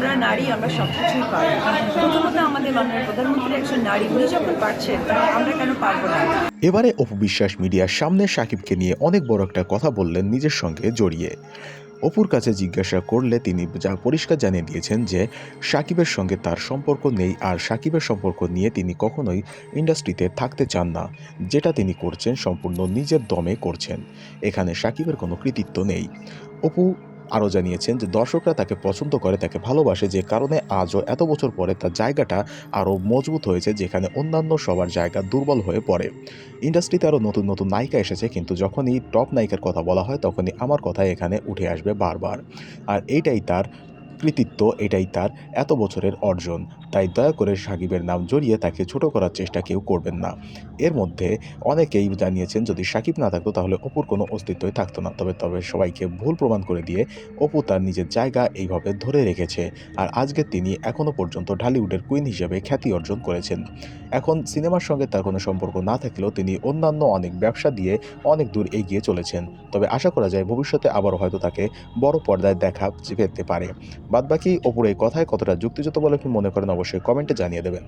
আমরা নারী, আমরা সব কিছুই পারি। প্রথমত আমাদের মাননীয় প্রধানমন্ত্রী একজন নারী, উনি যখন পারছেন, আমরা কেন পারব না? এবারে অপু বিশ্বাস মিডিয়ার সামনে সাকিবকে নিয়ে অনেক বড় একটা কথা বললেন নিজের সঙ্গে জড়িয়ে। অপুর কাছে জিজ্ঞাসা করলে তিনি যা পরিষ্কার জানিয়ে দিয়েছেন যে, সাকিবের সঙ্গে তার সম্পর্ক নেই আর সাকিবের সম্পর্ক নিয়ে তিনি কখনোই ইন্ডাস্ট্রিতে থাকতে চান না। যেটা তিনি করছেন সম্পূর্ণ নিজের দমে করছেন। এখানে সাকিবের কোনো কৃতিত্ব নেই। অপু আরও জানিয়েছেন যে দর্শকরা তাকে পছন্দ করে, তাকে ভালোবাসে যে কারণে আজও এত বছর পরে তার জায়গাটা আরও মজবুত হয়েছে যেখানে অন্যান্য সবার জায়গা দুর্বল হয়ে পড়ে। ইন্ডাস্ট্রিতে আরও নতুন নতুন নায়িকা এসেছে কিন্তু যখনই টপ নায়িকার কথা বলা হয় তখনই আমার কথা এখানে উঠে আসবে বারবার। আর এইটাই তার কৃতিত্ব এটাই তার এত বছরের অর্জন। তাই দয়া করে সাকিবের নাম জড়িয়ে তাকে ছোট করার চেষ্টা কেউ করবেন না। এর মধ্যে অনেকেই জানিয়েছেন, যদি সাকিব না থাকতো তাহলে অপুর কোনো অস্তিত্বই থাকতো না। তবে তবে সবাইকে ভুল প্রমাণ করে দিয়ে অপু তার নিজের জায়গা এইভাবে ধরে রেখেছে। আর আজকে তিনি এখনও পর্যন্ত ঢালিউডের কুইন হিসেবে খ্যাতি অর্জন করেছেন। এখন সিনেমার সঙ্গে তার কোনো সম্পর্ক না থাকলেও তিনি অন্যান্য অনেক ব্যবসা দিয়ে অনেক দূর এগিয়ে চলেছেন। তবে আশা করা যায় ভবিষ্যতে আবারও হয়তো তাকে বড় পর্দায় দেখা পেতে পারে। বাদবাকি ওপরে কথায় কতটা যুক্তিযুক্ত বলে আপনি মনে করেন অবশ্যই কমেন্টে জানিয়ে দেবেন।